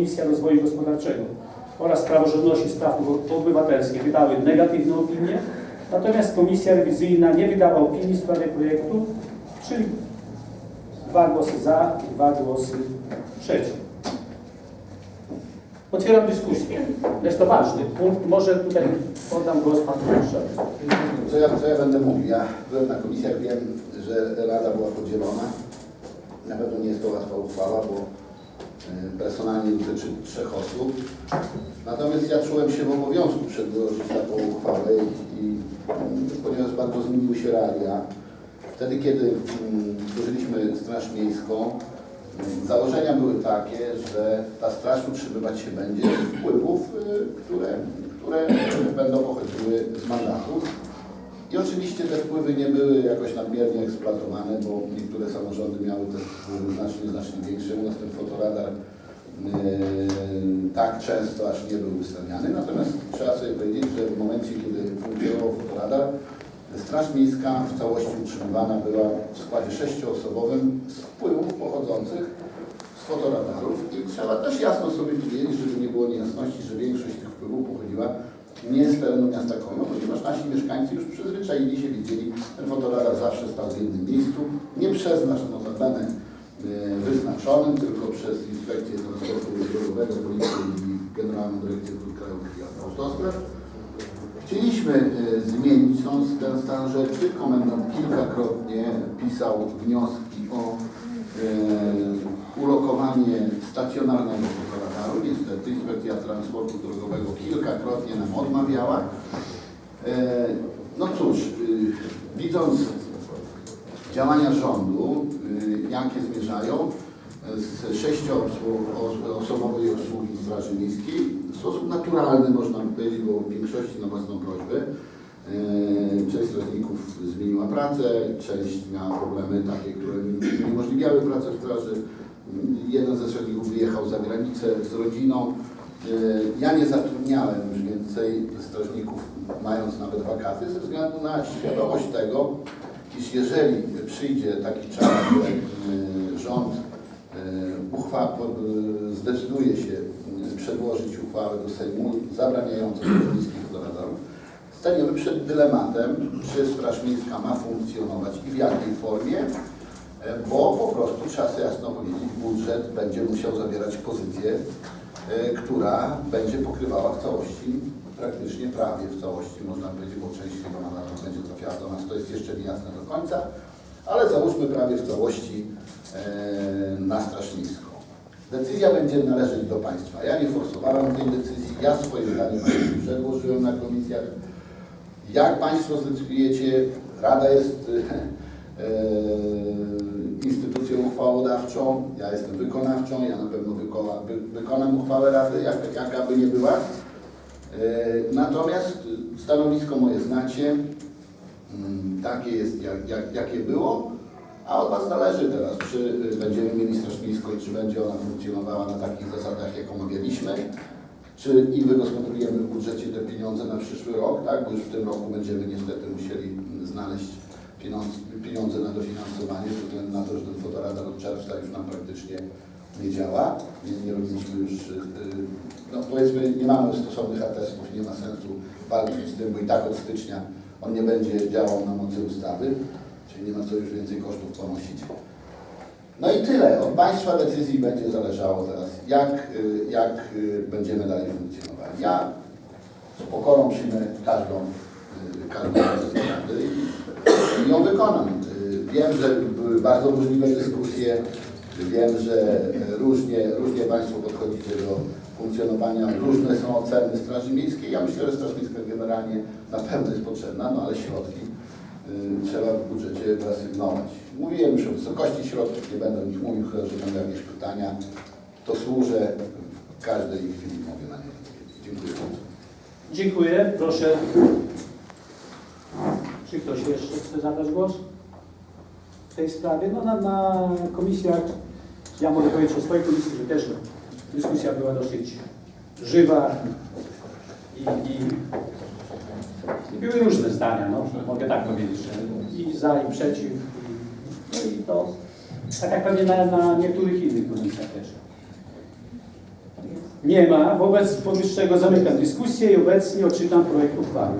Komisja Rozwoju Gospodarczego oraz Praworządności Spraw Obywatelskich wydały negatywne opinie, natomiast Komisja Rewizyjna nie wydała opinii w sprawie projektu, czyli dwa głosy za i dwa głosy przeciw. Otwieram dyskusję. Jest to ważny punkt. Może tutaj oddam głos panu Marszałkowi. Co ja, co ja będę mówił? Ja byłem na komisjach, wiem, że Rada była podzielona. Na pewno nie jest to łatwa uchwała, bo personalnie dotyczy trzech osób. Natomiast ja czułem się w obowiązku przedłożyć taką uchwałę i, i mm, ponieważ bardzo zmieniły się realia, wtedy kiedy mm, tworzyliśmy Straż Miejską, mm, założenia były takie, że ta straż utrzymywać się będzie z wpływów, y, które, które będą pochodziły z mandatów. I oczywiście te wpływy nie były jakoś nadmiernie eksploatowane, bo niektóre samorządy miały te wpływy znacznie, znacznie większe. U nas ten fotoradar yy, tak często aż nie był wystawiany. Natomiast trzeba sobie powiedzieć, że w momencie, kiedy funkcjonował fotoradar, Straż Miejska w całości utrzymywana była w składzie sześcioosobowym z wpływów pochodzących z fotoradarów i trzeba też jasno sobie powiedzieć, żeby nie było niejasności, że większość tych wpływów pochodziła nie terenu miasta ponieważ nasi mieszkańcy już przyzwyczaili się, widzieli, ten fotoradar zawsze stał w jednym miejscu, nie przez nasz notabene e, wyznaczonym, tylko przez Inspekcję Transportu Drogowego, Policję i Generalną Dyrekcję Dróg Krajowych i Autostrad. Chcieliśmy e, zmienić ten stan rzeczy. Komendant kilkakrotnie pisał wnioski o e, ulokowanie stacjonarnego fotoradaru. Niestety Inspekcja Transportu Drogowego kilkakrotnie nam odmawiała. E, no cóż, y, widząc działania rządu, y, jakie zmierzają z sześcioosobowej obsługi Straży Miejskiej, w sposób naturalny można powiedzieć, bo w większości na własną prośbę, e, część strażników zmieniła pracę, część miała problemy takie, które uniemożliwiały pracę w straży. Jeden ze strażników wyjechał za granicę z rodziną. E, Ja nie zatrudniałem już więcej strażników, mając nawet wakaty, ze względu na świadomość tego, iż jeżeli przyjdzie taki czas, że e, rząd e, uchwa, zdecyduje się przedłożyć uchwałę do Sejmu zabraniającą miejskich fotoradarów, staniemy przed dylematem, czy Straż Miejska ma funkcjonować i w jakiej formie, bo po prostu trzeba sobie jasno powiedzieć, budżet będzie musiał zawierać pozycję, e, która będzie pokrywała w całości, praktycznie prawie w całości, można powiedzieć, bo część chyba mandatów będzie trafiała do nas, to jest jeszcze niejasne do końca, ale załóżmy prawie w całości e, na Straż Miejską. Decyzja będzie należeć do Państwa. Ja nie forsowałem tej decyzji, ja swoje zdanie przedłożyłem na komisjach. Jak Państwo zdecydujecie, Rada jest e, instytucją uchwałodawczą, ja jestem wykonawczą, ja na pewno wykona, wy, wykonam uchwałę Rady, jak, jaka nie była. E, Natomiast stanowisko moje znacie, Mm, takie jest, jak, jak, jakie było, a od Was zależy teraz, czy y, będziemy mieli Straż Miejską czy będzie ona funkcjonowała na takich zasadach, jak omawialiśmy, czy i wygospodarujemy w budżecie te pieniądze na przyszły rok, tak, bo już w tym roku będziemy niestety musieli mm, znaleźć pieniądze, na dofinansowanie, ze względu na to, że ten fotoradar od czerwca już nam praktycznie nie działa, nie, nie robiliśmy już, y, no powiedzmy, nie mamy stosownych atestów, nie ma sensu walczyć z tym, bo i tak od stycznia on nie będzie działał na mocy ustawy, czyli nie ma co już więcej kosztów ponosić. No i tyle. Od Państwa decyzji będzie zależało teraz, jak, y, jak y, będziemy dalej funkcjonowali. Ja z pokorą przyjmę każdą, każdą decyzję wykonam. Y, Wiem, że były bardzo burzliwe dyskusje, wiem, że y, różnie, różnie Państwo podchodzicie do funkcjonowania, różne są oceny Straży Miejskiej. Ja myślę, że Straż Miejska generalnie na pewno jest potrzebna, no ale środki y, trzeba w budżecie wyasygnować. Mówiłem już o wysokości środków, nie będę o nich mówił, chyba że będą jakieś pytania. To służę, w każdej chwili mogę na nie odpowiedzieć. Dziękuję bardzo. Dziękuję. Proszę. Czy ktoś jeszcze chce zabrać głos w tej sprawie? No na, na komisjach, ja mogę powiedzieć o swojej komisji, że też dyskusja była dosyć żywa i, i, i były różne zdania, no, mogę tak powiedzieć, że i za, i przeciw. I, no i to tak jak pewnie na, na niektórych innych komisjach też. Nie ma. Wobec powyższego zamykam dyskusję i obecnie odczytam projekt uchwały.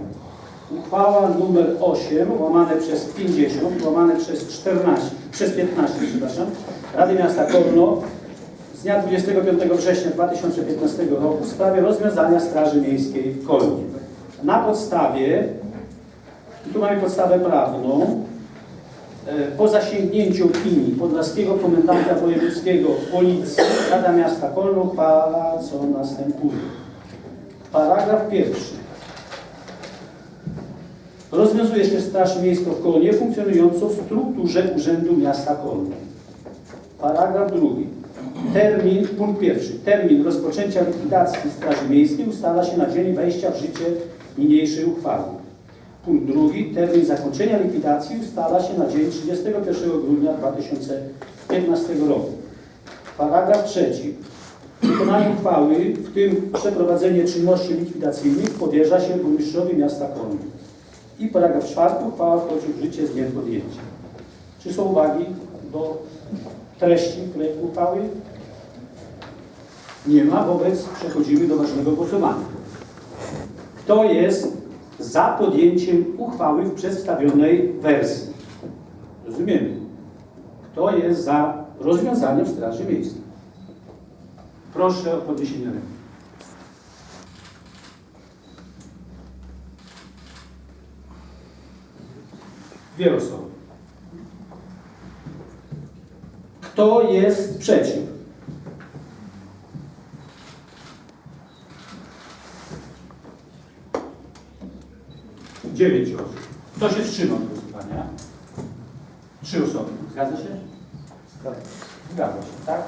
Uchwała numer 8, łamane przez 50, łamane przez 14, przez 15, przepraszam, Rady Miasta Kolno z dnia 25 września 2015 roku w sprawie rozwiązania Straży Miejskiej w Kolnie. Na podstawie, tu mamy podstawę prawną, e, po zasięgnięciu opinii Podlaskiego Komendanta Wojewódzkiego Policji Rada Miasta Kolno uchwala co następuje. Paragraf pierwszy. Rozwiązuje się Straż Miejską w Kolnie funkcjonującą w strukturze Urzędu Miasta Kolno. Paragraf drugi. Termin, punkt pierwszy. Termin rozpoczęcia likwidacji Straży Miejskiej ustala się na dzień wejścia w życie niniejszej uchwały. Punkt drugi. Termin zakończenia likwidacji ustala się na dzień 31 grudnia 2015 roku. Paragraf trzeci. Wykonanie uchwały, w tym przeprowadzenie czynności likwidacyjnych powierza się burmistrzowi miasta Kolno. I paragraf czwarty. Uchwała wchodzi w życie z dniem podjęcia. Czy są uwagi do treści projektu uchwały? Nie ma, wobec przechodzimy do ważnego głosowania. Kto jest za podjęciem uchwały w przedstawionej wersji? Rozumiemy. Kto jest za rozwiązaniem Straży Miejskiej? Proszę o podniesienie ręki. Dwie osoby. Kto jest przeciw? Dziewięć osób. Kto się wstrzymał od głosowania? Trzy osoby. Zgadza się? Zgadza się, tak?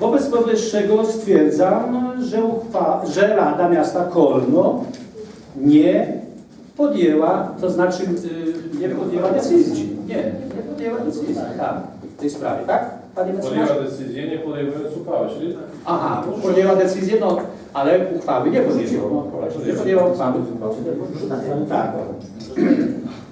Wobec powyższego stwierdzam, że, uchwa, że Rada Miasta Kolno nie podjęła, to znaczy y, nie podjęła decyzji. Nie, nie podjęła decyzji. Tak, w tej sprawie, tak? Panie mecenasie? Podjęła decyzję, nie podejmując uchwały, czyli Aha, podjęła decyzję, no, ale uchwały nie podjęła. No, nie podjęła uchwały. Tak.